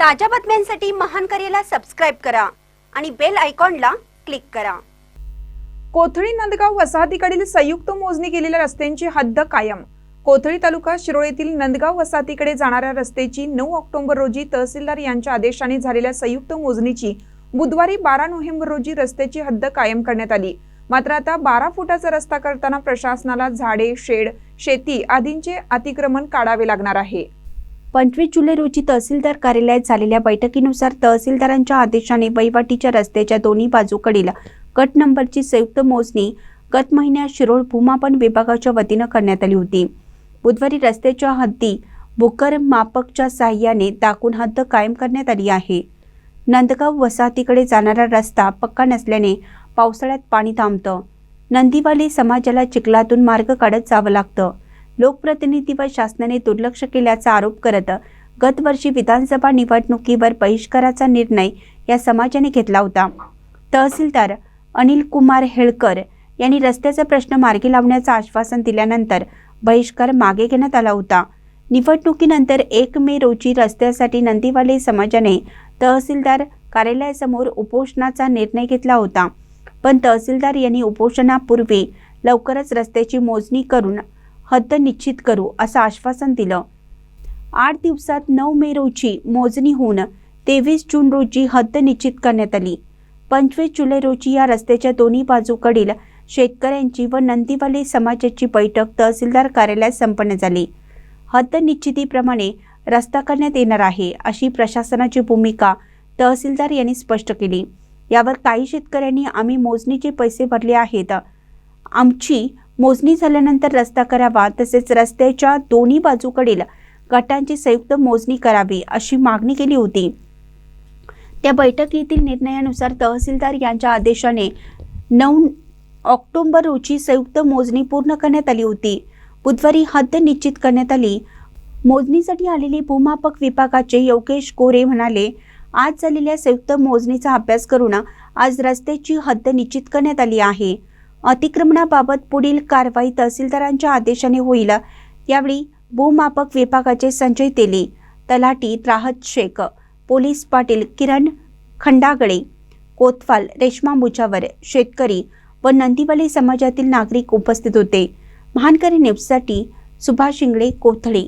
ताज्या बातम्यांसाठी महान करेला सबस्क्राईब करा आणि बेल आयकॉनला क्लिक करा. कोथळी नंदगाव वसाहतीकडील संयुक्त मोजणी केलेल्या रस्त्यांची हद्द कायम. कोथळी तालुका शिरोळीतील नंदगाव वसाहतीकडे जाणाऱ्या रस्त्याची नऊ ऑक्टोबर रोजी तहसीलदार यांच्या आदेशाने झालेल्या संयुक्त मोजणीची बुधवारी बारा नोव्हेंबर रोजी रस्त्याची हद्द कायम करण्यात आली. मात्र आता बारा फुटाचा रस्ता करताना प्रशासनाला झाडे शेड शेती आदींचे अतिक्रमण काढावे लागणार आहे. पंचवीस जुलै रोजी तहसीलदार कार्यालयात झालेल्या बैठकीनुसार तहसीलदारांच्या आदेशाने वहिवाटीच्या रस्त्याच्या दोन्ही बाजूकडील गट नंबरची संयुक्त मोजणी गत महिन्यात शिरोळ भूमापन विभागाच्या वतीनं करण्यात आली होती. बुधवारी रस्त्याच्या हद्दी बुकर मापकच्या साह्याने दाखवून हद्द कायम करण्यात आली आहे. नंदगाव वसाहतीकडे जाणारा रस्ता पक्का नसल्याने पावसाळ्यात पाणी थांबतं. नंदीवाली समाजाला चिखलातून मार्ग काढत जावं लागतं. लोकप्रतिनिधी व शासनाने दुर्लक्ष केल्याचा आरोप करत गतवर्षी विधानसभा निवडणुकीवर बहिष्काराचा निर्णय या समाजाने घेतला होता. तहसीलदार अनिल कुमार हेळकर यांनी रस्त्याचा प्रश्न मार्गी लावण्याचं आश्वासन दिल्यानंतर बहिष्कार मागे घेण्यात आला होता. निवडणुकीनंतर एक मे रोजी रस्त्यासाठी नंदीवाले समाजाने तहसीलदार कार्यालयासमोर उपोषणाचा निर्णय घेतला होता. पण तहसीलदार यांनी उपोषणापूर्वी लवकरच रस्त्याची मोजणी करून हद्द निश्चित करू असं आश्वासन दिलं. आठ दिवसात नऊ मे रोजी मोजणी होऊन तेवीस जून रोजी हद्द निश्चित करण्यात आली. पंचवीस जुलै रोजी या रस्त्याच्या दोन्ही बाजूकडील शेतकऱ्यांची व नंदीवाले समाजाची बैठक तहसीलदार कार्यालयात संपन्न झाली. हद्द निश्चितीप्रमाणे रस्ता करण्यात येणार आहे अशी प्रशासनाची भूमिका तहसीलदार यांनी स्पष्ट केली. यावर काही शेतकऱ्यांनी आम्ही मोजणीचे पैसे भरले आहेत. आमची मोजणी झाल्यानंतर रस्ता करावा तसेच रस्त्याच्या दोन्ही बाजूकडील गटांची संयुक्त मोजणी करावी अशी मागणी केली होती. त्या बैठकीतील निर्णयानुसार तहसीलदार यांच्या आदेशाने नऊ ऑक्टोबर रोजी संयुक्त मोजणी पूर्ण करण्यात आली होती. बुधवारी हद्द निश्चित करण्यात आली. मोजणीसाठी आलेले भूमापक विभागाचे योगेश गोरे म्हणाले आज झालेल्या संयुक्त मोजणीचा अभ्यास करून आज रस्त्याची हद्द निश्चित करण्यात आली आहे. अतिक्रमणाबाबत पुढील कारवाई तहसीलदारांच्या आदेशाने होईल. यावेळी भूमापक विभागाचे संजय तेली तलाठी राहत शेख पोलीस पाटील किरण खंडागळे कोतवाल रेश्मा मुजावर शेतकरी व नंदीवाली समाजातील नागरिक उपस्थित होते. महानकरी न्यूजसाठी सुभाष शिंगळे कोथळे.